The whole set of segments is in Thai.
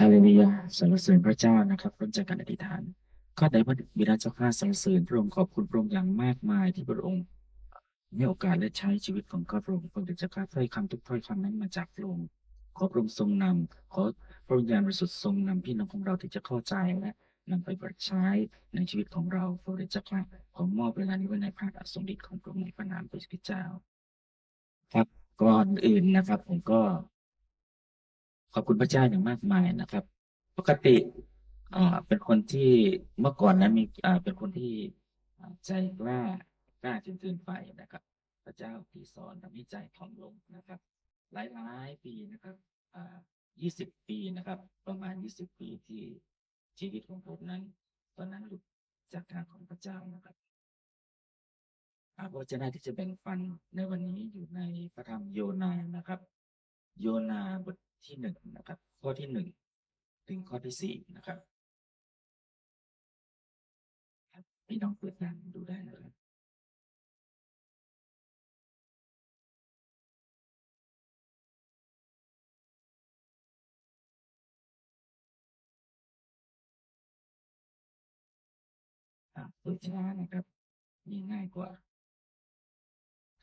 ฮาเลลูยาสรรเสริญพระเจ้านะครับเริ่มจากการอธิษฐานข้าแต่พระบิดาเจ้าข้าสรรเสริญพระองค์ขอบคุณพระองค์อย่างมากมายที่พระองค์มีโอกาสและใช้ชีวิตของข้าพระองค์พระบิดาเจ้าข้าถ้อยคำทุกถ้อยคำนั้นมาจากพระองค์ขอพระองค์ทรงนำขอพระวิญญาณบริสุทธิ์ทรงนำพี่น้องของเราที่จะเข้าใจและนำไปประใช้ในชีวิตของเราพระบิดาเจ้าข้าขอมอบเวลานี้ไว้ในพระอัศริของพระองค์ในพระนามพระสต์เจ้าครับก่อนอื่นนะครับผมก็ ขอบคุณพระเจ้าอย่างมากมายนะครับ ปกติอ่าเป็นคนที่เมื่อก่อนนั้นมีอ่าเป็นคนที่ใจกล้ากล้าจนเกินไปนะครับ พระเจ้าที่สอนทำให้ใจถ่อมลงนะครับ หลายหลายปีนะครับอ่ายี่สิบปีนะครับ ประมาณยี่สิบปีที่ชีวิตของผมนั้น ตอนนั้นหลุดจากทางของพระเจ้านะครับพระวจนะที่จะแบ่งปันในวันนี้อยู่ในพระธรรมโยนานะครับ โยนาบท ที่หนึ่งนะครับ ข้อที่หนึ่งถึงข้อที่สี่นะครับพี่น้องเปิดอ่านดูได้นะครับอ่าเปิดช้านะครับง่ายกว่า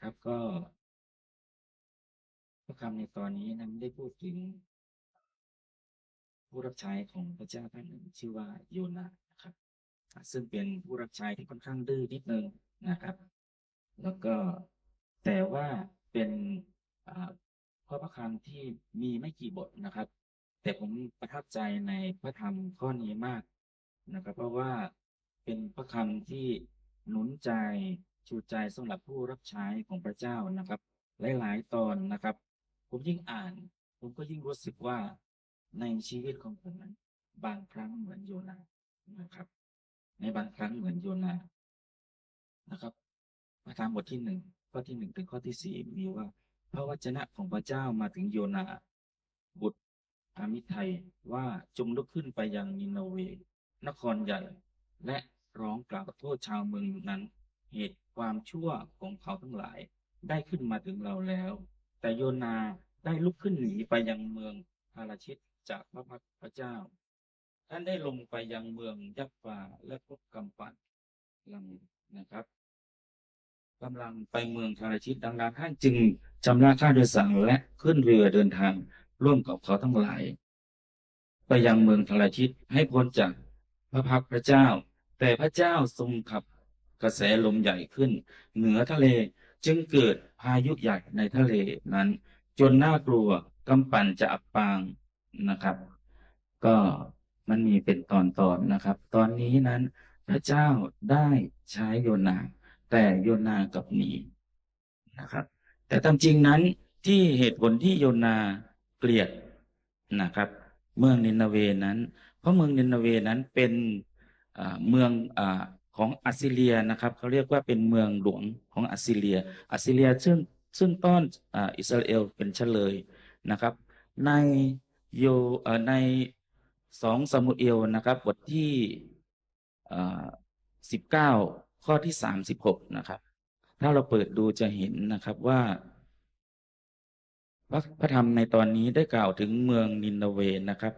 ครับก็ พระคำในตอนนี้นั้นได้พูดถึง ผู้รับใช้ของพระเจ้าท่านหนึ่งชื่อว่าโยนานะครับ ซึ่งเป็นผู้รับใช้ที่ค่อนข้างดื้อนิดนึงนะครับ แล้วก็แต่ว่าเป็นอ่าข้อพระคำที่มีไม่กี่บทนะครับ แต่ผมประทับใจในพระธรรมข้อนี้มากนะครับ เพราะว่าเป็นพระคำที่หนุนใจชูใจสำหรับผู้รับใช้ของพระเจ้านะครับ หลาย ๆ ตอนนะครับ ผมยิ่งอ่าน ผมก็ยิ่งรู้สึกว่าในชีวิตของผมนั้นบางครั้งเหมือนโยนานะครับ ในบางครั้งเหมือนโยนานะครับพระธรรมบทที่หนึ่งข้อที่หนึ่งถึงข้อที่สี่มีว่า พระวจนะของพระเจ้ามาถึงโยนา บุตรอามิไทยว่าจงลุกขึ้นไปยังนินเวนครใหญ่ และร้องกล่าวโทษชาวเมืองนั้น เหตุความชั่วของเขาทั้งหลายได้ขึ้นมาถึงเราแล้ว แต่โยนาได้ลุกขึ้นหนีไปยังเมืองพาราชิตจากพระพักตร์พระเจ้า ท่านได้ลงไปยังเมืองยับฟาและพบกำปันลังนะครับกำลังไปเมืองพาราชิตดังนั้นท่านจึงชำระค่าโดยสารและขึ้นเรือเดินทางร่วมกับเขาทั้งหลาย ไปยังเมืองพาราชิตให้พ้นจากพระพักตร์พระเจ้า แต่พระเจ้าทรงขับกระแสลมใหญ่ขึ้น เหนือทะเลจึงเกิด พายุใหญ่ในทะเลนั้น จนน่ากลัวกำปั่นจะอับปางนะครับ ก็มันมีเป็นตอนๆนนะครับ ตอนนี้นั้นพระเจ้าได้ใช้โยนา แต่โยนากับหนีนะครับ แต่ตามจริงนั้นที่เหตุผลที่โยนาเกลียดนะครับ เมืองนินาเวนั้น เพราะเมืองนินาเวนั้นเป็นเมืองอ ของอัสซีเรียนะครับเขาเรียกว่าเป็นเมืองหลวงของอัสซีเรีย อัสซีเรียซึ่งซึ่งต้อนอ,อิสราเอลเป็นเฉลยนะครับ ในโยในสองซามูเอลนะครับ บทที่สิบเก้าข้อที่สามสิบหกนะครับ ถ้าเราเปิดดูจะเห็นนะครับว่า พระธรรมในตอนนี้ได้กล่าวถึงเมืองนินนาเวนะครับ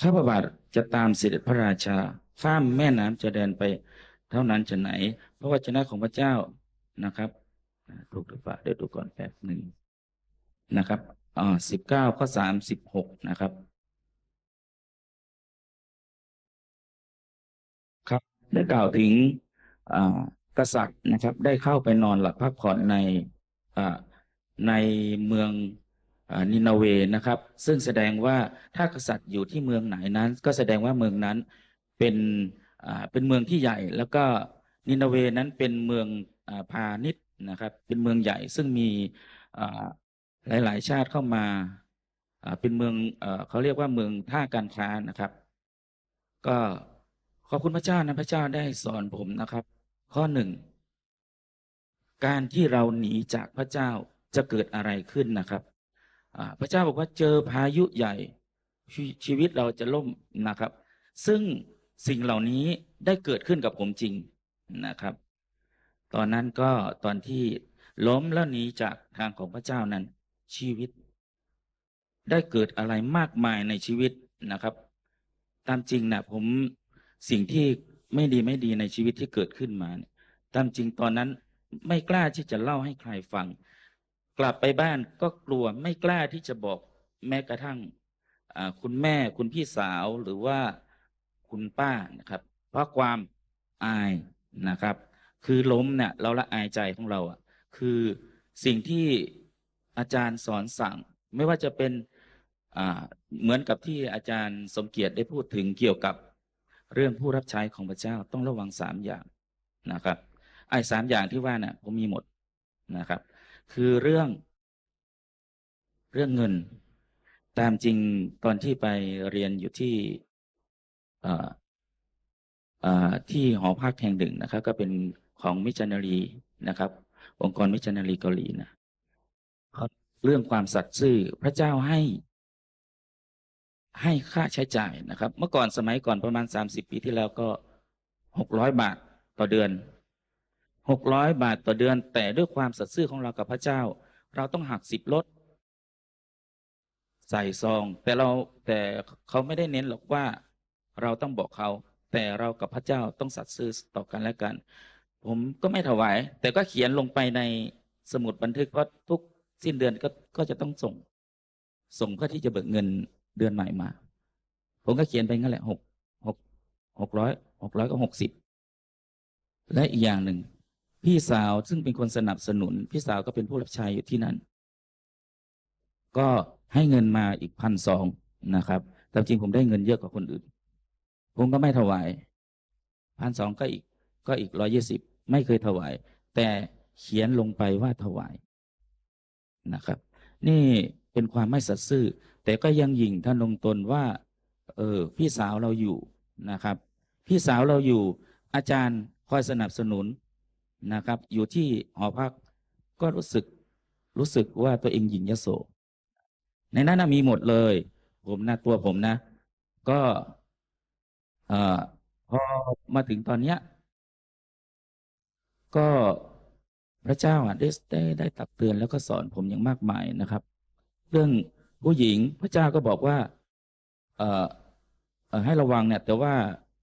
ข้าพบาทจะตามเสด็จพระราชา ข้ามแม่น้ำจะเดินไป เท่านั้นจะไหน เพราะวจนะของพระเจ้านะครับถูกหรือเปล่าเดี๋ยวดูก่อนแป๊บหนึ่งนะครับอ่าสิบเก้าข้อสามสิบหกนะครับ ครับได้กล่าวถึงอ่ากษัตริย์นะครับ ได้เข้าไปนอนหลับพักผ่อนในอ่าในเมือง นินาเวนะครับ ซึ่งแสดงว่าถ้ากษัตริย์อยู่ที่เมืองไหนนั้น ก็แสดงว่าเมืองนั้นเป็นเป็นเมืองที่ใหญ่ แล้วก็นินาเวนั้นเป็นเมืองพาณิชย์นะครับ เป็นเมืองใหญ่ซึ่งมีหลาย ๆ ชาติเข้ามาเป็นเมืองเขาเรียกว่าเมืองท่าการค้านะครับ ก็ขอบคุณพระเจ้านะพระเจ้าได้สอนผมนะครับ ข้อหนึ่งการที่เราหนีจากพระเจ้าจะเกิดอะไรขึ้นนะครับ พระเจ้าบอกว่าเจอพายุใหญ่ชีวิตเราจะล่มนะครับ ซึ่งสิ่งเหล่านี้ได้เกิดขึ้นกับผมจริงนะครับ ตอนนั้นก็ตอนที่ล้มแล้วหนีจากทางของพระเจ้านั้น ชีวิต ได้เกิดอะไรมากมายในชีวิตนะครับ ตามจริงนะผมสิ่งที่ไม่ดีไม่ดีในชีวิตที่เกิดขึ้นมา ตามจริงตอนนั้นไม่กล้าที่จะเล่าให้ใครฟัง กลับไปบ้านก็กลัวไม่กล้าที่จะบอกแม้กระทั่งคุณแม่คุณพี่สาวหรือว่าคุณป้านะครับ เพราะความอายนะครับ คือล้มเนี่ยเราละอายใจของเราอะคือสิ่งที่อาจารย์สอนสั่ง ไม่ว่าจะเป็นอ่าเหมือนกับที่อาจารย์สมเกียรติได้พูดถึงเกี่ยวกับเรื่องผู้รับใช้ของพระเจ้าต้องระวังสามอย่างนะครับไอ้สามอย่างที่ว่าเนี่ยผมมีหมดนะครับ คือเรื่อง เรื่องเงิน ตามจริงตอนที่ไปเรียนอยู่ที่เอ่อเอ่อที่หอพักแห่งหนึ่งนะครับ ก็เป็นของมิชชันนารีนะครับ องค์กรมิชชันนารีเกาหลีนะเขาเรื่องความสัตย์ซื่อพระเจ้าให้ ให้ค่าใช้จ่ายนะครับ เมื่อก่อนสมัยก่อนประมาณสามสิบปีที่แล้วก็หกร้อยบาทต่อเดือน หกร้อยบาทต่อเดือน แต่ด้วยความสัตย์ซื่อของเรากับพระเจ้า เราต้องหักสิบลด ใส่ซอง แต่เราแต่เขาไม่ได้เน้นหรอกว่าเราต้องบอกเขา แต่เรากับพระเจ้าต้องสัตย์ซื่อต่อกันและกัน ผมก็ไม่ถวาย แต่ก็เขียนลงไปในสมุดบันทึกเพราะทุกสิ้นเดือนก็ก็จะต้องส่ง ส่งเพื่อที่จะเบิกเงินเดือนใหม่มา ผมก็เขียนไปงั้นแหละหกหกหกร้อยหกร้อยก็หกสิบและอีกอย่างหนึ่ง พี่สาวซึ่งเป็นคนสนับสนุน พี่สาวก็เป็นผู้รับใช้อยู่ที่นั่น ก็ให้เงินมาอีกพันสองนะครับ แต่จริงผมได้เงินเยอะกว่าคนอื่น ผมก็ไม่ถวายพันสองก็อีกก็อีกร้อยี่สิบไม่เคยถวาย แต่เขียนลงไปว่าถวายนะครับ นี่เป็นความไม่สัตย์ซื่อ แต่ก็ยังยิงท่านลงตนว่า เออพี่สาวเราอยู่นะครับ พี่สาวเราอยู่อาจารย์คอยสนับสนุน นะครับ อยู่ที่หอพักก็รู้สึกรู้สึกว่าตัวเองหญิงยโส ในนั้นมีหมดเลย ผมนะตัวผมนะ ก็อพอมาถึงตอนเนี้ย ก็พระเจ้าอะได้ได้ได้ตักเตือนแล้วก็สอนผมอย่างมากมายนะครับ เรื่องผู้หญิงพระเจ้าก็บอกว่า เอ่อเอ่อให้ระวังเนี่ย แต่ว่า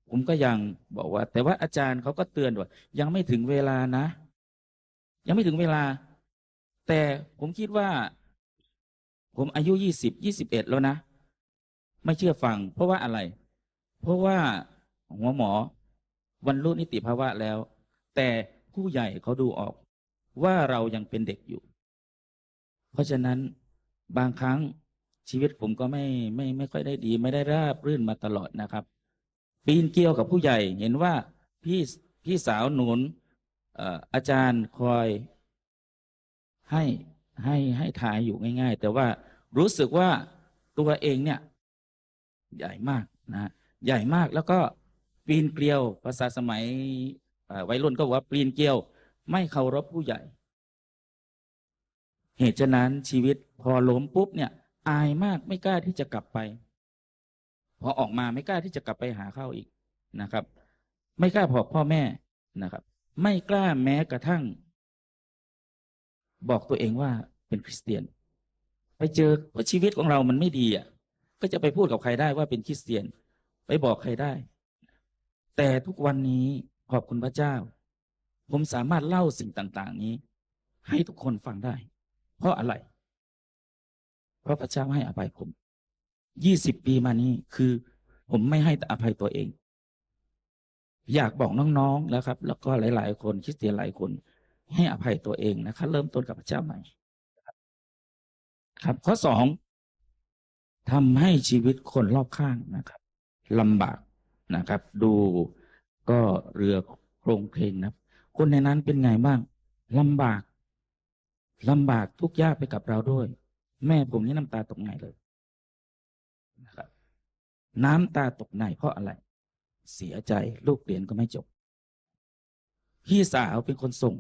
ผมก็ยังบอกว่า แต่ว่าอาจารย์เขาก็เตือนว่า ยังไม่ถึงเวลานะ ยังไม่ถึงเวลา แต่ผมคิดว่า ผมอายุยี่สิบยี่สิบเอ็ดแล้วนะ ไม่เชื่อฟัง เพราะว่าอะไร เพราะว่าหัวหมอบรรลุนิติภาวะแล้ว แต่ผู้ใหญ่เขาดูออกว่าเรายังเป็นเด็กอยู่ เพราะฉะนั้นบางครั้งชีวิตผมก็ไม่ไม่ไม่ค่อยได้ดี ไม่ได้ราบรื่นมาตลอดนะครับ ปีนเกลียวกับผู้ใหญ่ เห็นว่าพี่พี่สาวหนุนอาจารย์คอยให้ให้ให้ทายอยู่ง่าย ๆ แต่ว่ารู้สึกว่าตัวเองเนี่ย ใหญ่มากนะใหญ่มากแล้วก็ปีนเกลียวภาษาสมัยวัยรุ่นก็ว่าปีนเกลียว ไม่เคารพผู้ใหญ่ เหตุฉะนั้นชีวิตพอล้มปุ๊บเนี่ย อายมากไม่กล้าที่จะกลับไป พอออกมาไม่กล้าที่จะกลับไปหาเขาอีกนะครับ ไม่กล้าบอกพ่อแม่นะครับ ไม่กล้าแม้กระทั่ง บอกตัวเองว่าเป็นคริสเตียน ไปเจอว่าชีวิตของเรามันไม่ดีอะ ก็จะไปพูดกับใครได้ว่าเป็นคริสเตียน ไปบอกใครได้ แต่ทุกวันนี้ขอบคุณพระเจ้า ผมสามารถเล่าสิ่งต่าง ๆ นี้ ให้ทุกคนฟังได้ เพราะอะไร เพราะพระเจ้าให้อภัยผม ยี่สิบปีมานี้คือ ผมไม่ให้อภัยตัวเอง อยากบอกน้องๆแล้วครับ แล้วก็หลาย ๆ คนคริสเตียนหลายคน ให้อภัยตัวเองนะครับเริ่มต้นกับพระเจ้าใหม่ ครับ ข้อสองทำให้ชีวิตคนรอบข้างนะครับลำบากนะครับ ดูก็เรือโครงเพลงนะคนในนั้นเป็นไงบ้างลำบากลำบากทุกยากไปกับเราด้วย แม่ผมนี่น้ำตาตกในเลย น้ำตาตกในเพราะอะไร เสียใจลูกเรียนก็ไม่จบ พี่สาวเป็นคนส่ง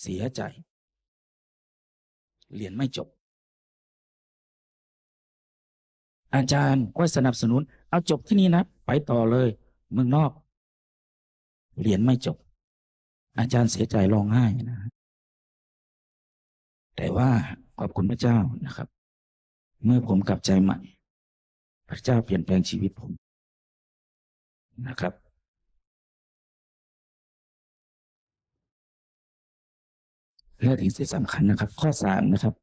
เสียใจ เรียนไม่จบ อาจารย์ก็สนับสนุน เอาจบที่นี่นะ ไปต่อเลย เมืองนอก เรียนไม่จบ อาจารย์เสียใจร้องไห้นะแต่ว่าขอบคุณพระเจ้านะครับ เมื่อผมกลับใจใหม่ พระเจ้าเปลี่ยนแปลงชีวิตผมนะครับ และถึงที่สำคัญนะครับ ข้อสามนะครับ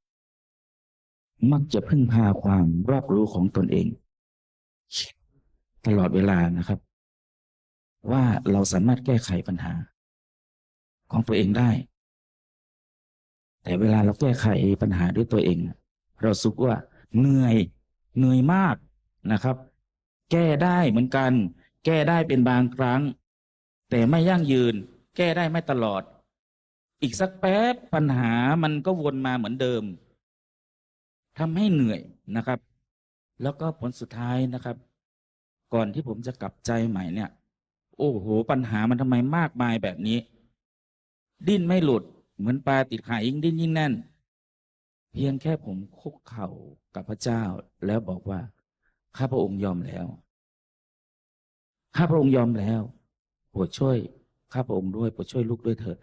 มักจะพึ่งพาความรอบรู้ของตนเองตลอดเวลานะครับ ว่าเราสามารถแก้ไขปัญหา ของตัวเองได้ แต่เวลาเราแก้ไขปัญหาด้วยตัวเอง เราสุกว่าเหนื่อยเหนื่อยมาก นะครับ แก้ได้เหมือนกัน แก้ได้เป็นบางครั้ง แต่ไม่ยั่งยืน แก้ได้ไม่ตลอด อีกสักแป๊บปัญหามันก็วนมาเหมือนเดิมทำให้เหนื่อยนะครับ แล้วก็ผลสุดท้ายนะครับ ก่อนที่ผมจะกลับใจใหม่เนี่ย โอ้โห ปัญหามันทำไมมากมายแบบนี้ ดิ้นไม่หลุด เหมือนปลาติดขายิ่งดิ้นยิ่งแน่น เพียงแค่ผมคุกเข่ากับพระเจ้าแล้วบอกว่า ข้าพระองค์ยอมแล้ว ข้าพระองค์ยอมแล้วโปรดช่วย ข้าพระองค์ด้วยโปรดช่วยลูกด้วยเถิด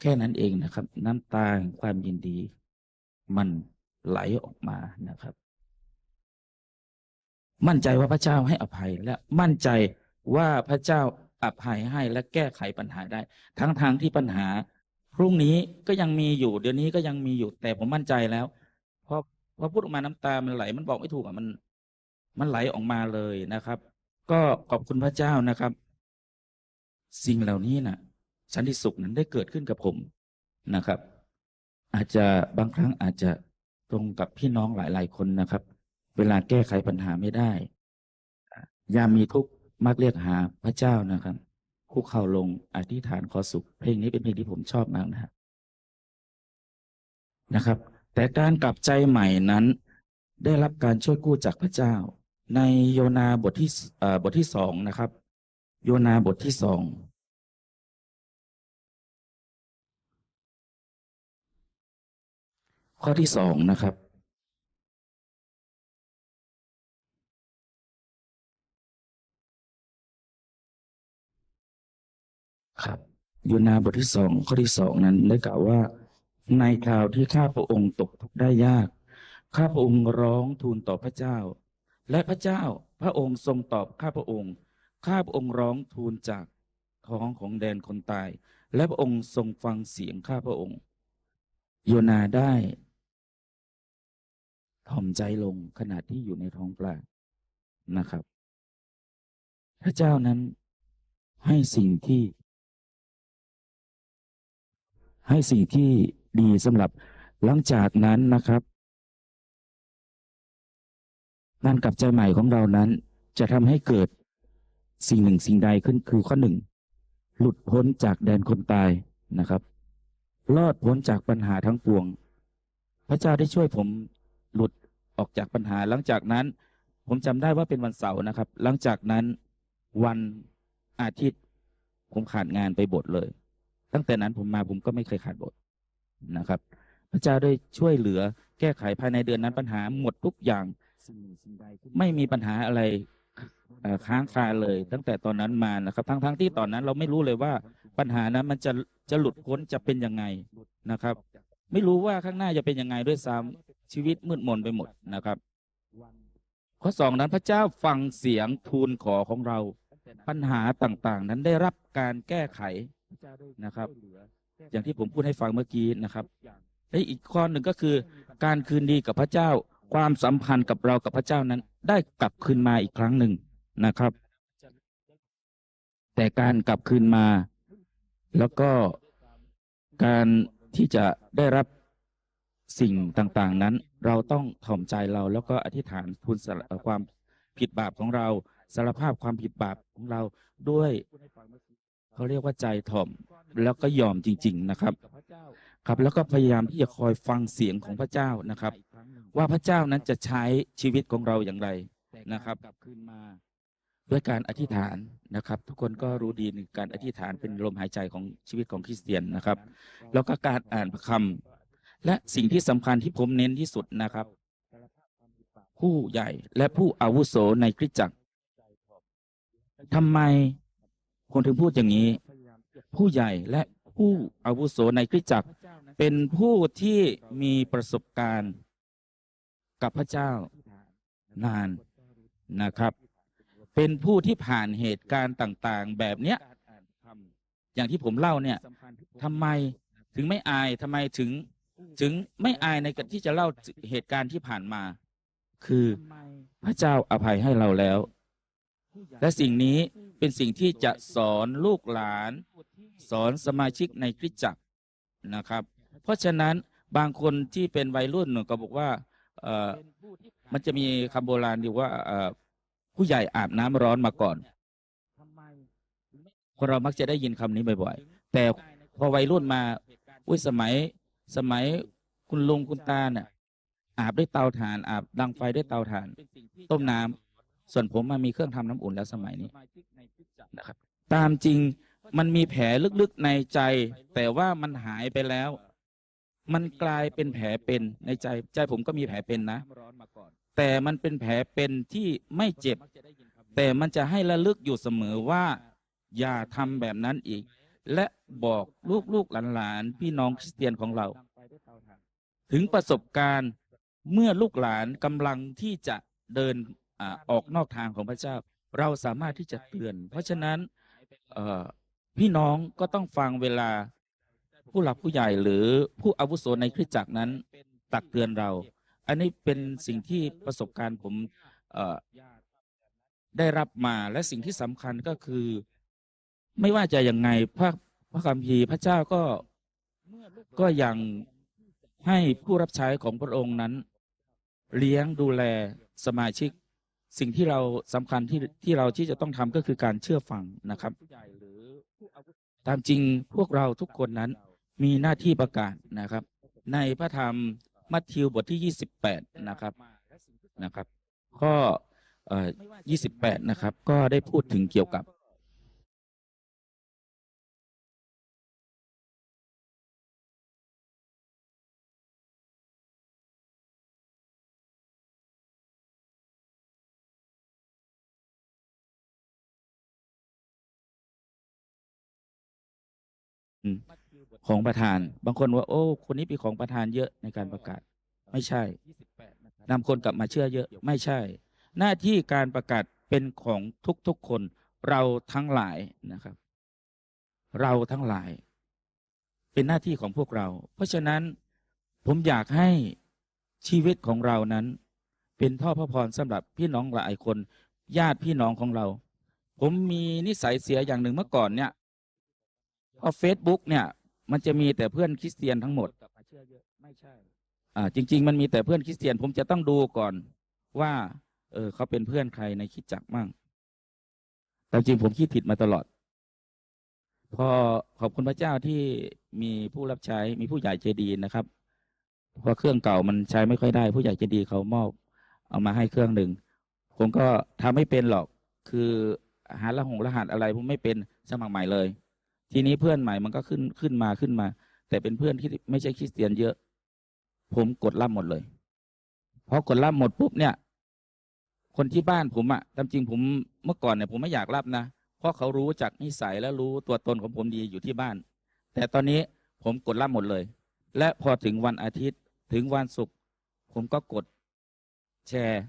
แค่นั้นเองนะครับ น้ำตาแห่งความยินดี มันไหลออกมานะครับ มั่นใจว่าพระเจ้าให้อภัยและมั่นใจว่าพระเจ้าอภัยให้และแก้ไขปัญหาได้ ทั้งทางที่ปัญหา พรุ่งนี้ก็ยังมีอยู่ เดี๋ยวนี้ก็ยังมีอยู่แต่ผมมั่นใจแล้ว พอพูดออกมาน้ำตามันไหล มันบอกไม่ถูกอะมัน มันไหลออกมาเลยนะครับ ก็ขอบคุณพระเจ้านะครับ สิ่งเหล่านี้นะ่ะ สันติสุขนั้นได้เกิดขึ้นกับผมนะครับ อาจจะบางครั้งอาจจะตรงกับพี่น้องหลาย ๆ คนนะครับ เวลาแก้ไขปัญหาไม่ได้ยามมีทุกข์มักเรียกหาพระเจ้านะครับคุกเข่าลงอธิษฐานขอสุข เพลงนี้เป็นเพลงที่ผมชอบมากนะครับนะครับ แต่การกลับใจใหม่นั้น ได้รับการช่วยกู้จากพระเจ้า ในโยนาบทที่บทที่สองนะครับ โยนาบทที่สองข้อที่สองนะครับ ครับโยนาบทที่สองข้อที่สองนั้นได้กล่าวว่า ในคราวที่ข้าพระองค์ตกทุกข์ได้ยาก ข้าพระองค์ร้องทูลต่อพระเจ้า และพระเจ้าพระองค์ทรงตอบข้าพระองค์ ข้าพระองค์ร้องทูลจากท้องของแดนคนตาย และพระองค์ทรงฟังเสียงข้าพระองค์ โยนาได้ถ่อมใจลงขณะที่อยู่ในท้องปลานะครับ พระเจ้านั้นให้สิ่งที่ ให้สิ่งที่ ดีสำหรับหลังจากนั้นนะครับการกลับใจใหม่ของเรานั้น จะทำให้เกิดสิ่งหนึ่งสิ่งใดขึ้นคือข้อหนึ่งหลุดพ้นจากแดนคนตายนะครับ รอดพ้นจากปัญหาทั้งปวง พระเจ้าได้ช่วยผมหลุดออกจากปัญหา หลังจากนั้น ผมจำได้ว่าเป็นวันเสาร์นะครับ หลังจากนั้นวันอาทิตย์ ผมขาดงานไปบทเลย ตั้งแต่นั้นผมมาผมก็ไม่เคยขาดบท นะครับ พระเจ้าได้ช่วยเหลือแก้ไขภายในเดือนนั้นปัญหาหมดทุกอย่าง ไม่มีปัญหาอะไรค้างคาเลย ตั้งแต่ตอนนั้นมานะครับ ทั้งทั้งที่ตอนนั้นเราไม่รู้เลยว่าปัญหานั้นมันจะจะหลุดพ้นจะเป็นยังไงนะครับ ไม่รู้ว่าข้างหน้าจะเป็นยังไงด้วยซ้ำชีวิตมืดมนไปหมดนะครับ ข้อสองนั้นพระเจ้าฟังเสียงทูลขอของเรา ปัญหาต่างๆ นั้นได้รับการแก้ไขนะครับ อย่างที่ผมพูดให้ฟังเมื่อกี้นะครับและอีกข้อหนึ่งก็คือ การคืนดีกับพระเจ้า ความสัมพันธ์กับเรากับพระเจ้านั้น ได้กลับคืนมาอีกครั้งหนึ่งนะครับ แต่การกลับคืนมา แล้วก็การที่จะได้รับสิ่งต่างๆนั้น เราต้องถ่อมใจเราแล้วก็อธิษฐานทูลสารเอ่อความผิดบาปของเราสารภาพความผิดบาปของเราด้วย เขาเรียกว่าใจถ่อมแล้วก็ยอมจริง ๆนะครับ ครับแล้วก็พยายามที่จะคอยฟังเสียงของพระเจ้านะครับ ว่าพระเจ้านั้นจะใช้ชีวิตของเราอย่างไรนะครับด้วยการอธิษฐานนะครับ ทุกคนก็รู้ดีในการอธิษฐานเป็นลมหายใจของชีวิตของคริสเตียนนะครับ แล้วก็การอ่านพระคำและสิ่งที่สำคัญที่ผมเน้นที่สุดนะครับ ผู้ใหญ่และผู้อาวุโสในคริสตจักรทำไม คนถึงพูดอย่างนี้ ผู้ใหญ่และผู้อาวุโสในคริสตจักร เป็นผู้ที่มีประสบการณ์กับพระเจ้านานนะครับ เป็นผู้ที่ผ่านเหตุการณ์ต่าง ๆ แบบเนี้ยอย่างที่ผมเล่าเนี่ยทำไมถึงไม่อายทำไมถึงถึงไม่อายในการที่จะเล่าเหตุการณ์ที่ผ่านมา คือพระเจ้าอภัยให้เราแล้ว และสิ่งนี้เป็นสิ่งที่จะสอนลูกหลาน สอนสมาชิกในคริสตจักรนะครับ เพราะฉะนั้นบางคนที่เป็นวัยรุ่นก็บอกว่าเออมันจะมีคำโบราณอยู่ว่าเออผู้ใหญ่อาบน้ำร้อนมาก่อน คนเรามักจะได้ยินคำนี้บ่อยๆ แต่พอวัยรุ่นมา อุ้ยสมัยสมัยคุณลุงคุณตาเนี่ยอาบด้วยเตาถ่าน อาบดังไฟด้วยเตาถ่าน ต้มน้ำ ส่วนผมมามีเครื่องทำน้ำอุ่นแล้วสมัยนี้นะครับ ตามจริงมันมีแผลลึกๆในใจ แต่ว่ามันหายไปแล้ว มันกลายเป็นแผลเป็นในใจ ใจผมก็มีแผลเป็นนะ แต่มันเป็นแผลเป็นที่ไม่เจ็บ แต่มันจะให้ระลึกอยู่เสมอว่า อย่าทำแบบนั้นอีก และบอกลูกๆหลานๆพี่น้องคริสเตียนของเรา ถึงประสบการณ์เมื่อลูกหลานกำลังที่จะเดิน ออกนอกทางของพระเจ้า เราสามารถที่จะเตือน เพราะฉะนั้นพี่น้องก็ต้องฟังเวลาผู้หลักผู้ใหญ่หรือผู้อาวุโสในคริสตจักรนั้น ตักเตือนเรา อันนี้เป็นสิ่งที่ประสบการณ์ผมได้รับมาและสิ่งที่สำคัญก็คือ ไม่ว่าจะยังไงพระพระคัมภีร์พระเจ้าก็ก็ยังให้ผู้รับใช้ของพระองค์นั้น เลี้ยงดูแลสมาชิก สิ่งที่เราสำคัญที่ที่เราที่จะต้องทำก็คือการเชื่อฟังนะครับ ตามจริงพวกเราทุกคนนั้นมีหน้าที่ประกาศนะครับ ในพระธรรมมัทธิวบทที่ 28 นะครับนะครับข้อเอ่อ28 นะครับ ก็ได้พูดถึงเกี่ยวกับ ของประธาน บางคนว่า โอ้ คนนี้เป็นของประธานเยอะในการประกาศ ไม่ใช่นำคนกลับมาเชื่อเยอะ ไม่ใช่ หน้าที่การประกาศเป็นของทุกๆคนเราทั้งหลายนะครับ เราทั้งหลาย เป็นหน้าที่ของพวกเรา เพราะฉะนั้นผมอยากให้ชีวิตของเรานั้น เป็นท่อพระพรสำหรับพี่น้องหลายคน ญาติพี่น้องของเรา ผมมีนิสัยเสียอย่างหนึ่งเมื่อก่อนเนี่ย เพอเฟซบุ๊กเนี่ย มันจะมีแต่เพื่อนคริสเตียนทั้งหมดอ่ใช่จริง ๆ มันมีแต่เพื่อนคริสเตียน ผมจะต้องดูก่อนว่า เออเขาเป็นเพื่อนใครในคิดจักรมั่งแต่จริงผมคิดผิดมาตลอด พอขอบคุณพระเจ้าที่มีผู้รับใช้มีผู้ใหญ่ใจดีนะครับเพราะเครื่องเก่ามันใช้ไม่ค่อยได้ ผู้ใหญ่ใจดีเขามอบเอามาให้เครื่องหนึ่งผมก็ทำไม่เป็นหรอก คือหารหงรหัสอะไรผมไม่เป็นสมัครใหม่เลย ทีนี้เพื่อนใหม่มันก็ขึ้นขึ้นมาขึ้นมา แต่เป็นเพื่อนที่ไม่ใช่คริสเตียนเยอะ ผมกดรับหมดเลยพอกดรับหมดปุ๊บเนี่ย คนที่บ้านผมอะตามจริงผมเมื่อก่อนเนี่ยผมไม่อยากรับนะเพราะเขารู้จากนิสัยและรู้ตัวตนของผมดีอยู่ที่บ้าน แต่ตอนนี้ผมกดรับหมดเลย และพอถึงวันอาทิตย์ถึงวันศุกร์ผมก็กดแชร์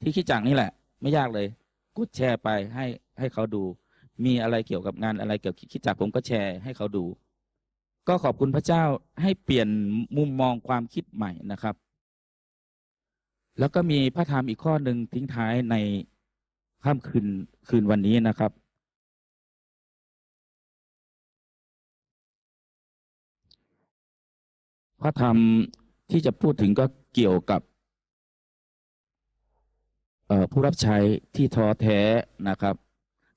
ที่คิดจักนี่แหละ ไม่ยากเลย กดแชร์ไปให้ให้เขาดู มีอะไรเกี่ยวกับงานอะไรเกี่ยวกับคิดจักผมก็แชร์ให้เขาดู ก็ขอบคุณพระเจ้าให้เปลี่ยนมุมมองความคิดใหม่นะครับ แล้วก็มีพระธรรมอีกข้อหนึ่งทิ้งท้ายในค่ำคืนคืนวันนี้นะครับ พระธรรมที่จะพูดถึงก็เกี่ยวกับผู้รับใช้ที่ท้อแท้นะครับ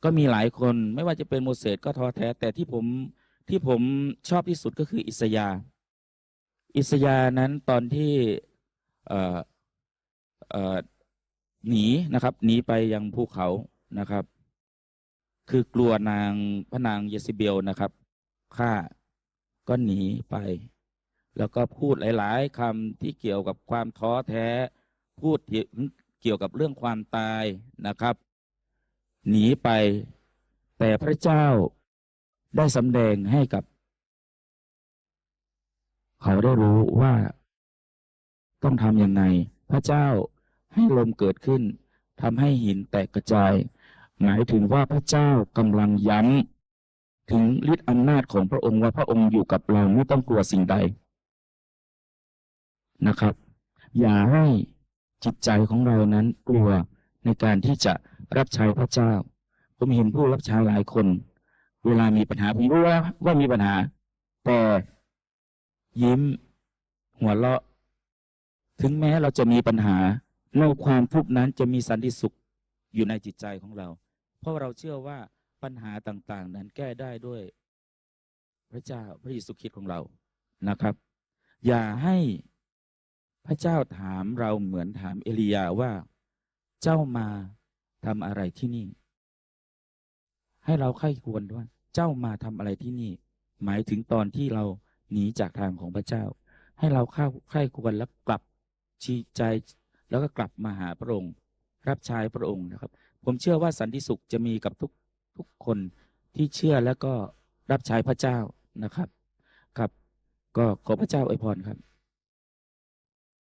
ก็มีหลายคนไม่ว่าจะเป็นโมเสสก็ท้อแท้ แต่ที่ผมที่ผมชอบที่สุดก็คืออิสยา อิสยานั้นตอนที่หนีนะครับหนีไปยังภูเขานะครับ คือกลัวนางพระนางเยซิเบลนะครับฆ่าก็หนีไป แล้วก็พูดหลาย ๆคำที่เกี่ยวกับความท้อแท้ พูดเกี่ยวกับเรื่องความตายนะครับ หนีไป แต่พระเจ้าได้สำแดงให้กับ เขาได้รู้ว่า ต้องทำยังไง พระเจ้าให้ลมเกิดขึ้นทำให้หินแตกกระจาย หมายถึงว่าพระเจ้ากำลังย้ำถึงฤทธิ์อำนาจของพระองค์ว่าพระองค์อยู่กับเราไม่ต้องกลัวสิ่งใดนะครับ อย่าให้จิตใจของเรานั้นกลัวในการที่จะ รับใช้พระเจ้า ผมเห็นผู้รับใช้หลายคน เวลามีปัญหาผมรู้ว่าว่ามีปัญหา แต่ยิ้ม หัวเราะ ถึงแม้เราจะมีปัญหาในความทุกข์นั้นจะมีสันติสุขอยู่ในจิตใจของเรา เพราะเราเชื่อว่าปัญหาต่างๆ นั้นแก้ได้ด้วย พระเจ้าพระเยซูคริสต์ของเรานะครับ อย่าให้พระเจ้าถามเราเหมือนถามเอลียาว่า เจ้ามา ทำอะไรที่นี่ ให้เราใคร่ควรว่า เจ้ามาทำอะไรที่นี่ หมายถึงตอนที่เราหนีจากทางของพระเจ้า ให้เราเข้าใคร่ควรแล้วกลับชีใจ แล้วก็กลับมาหาพระองค์ รับใช้พระองค์นะครับ ผมเชื่อว่าสันติสุขจะมีกับทุกทุกคนที่เชื่อแล้วก็รับใช้พระเจ้านะครับ ครับ ก็ขอพระเจ้าอวยพรครับ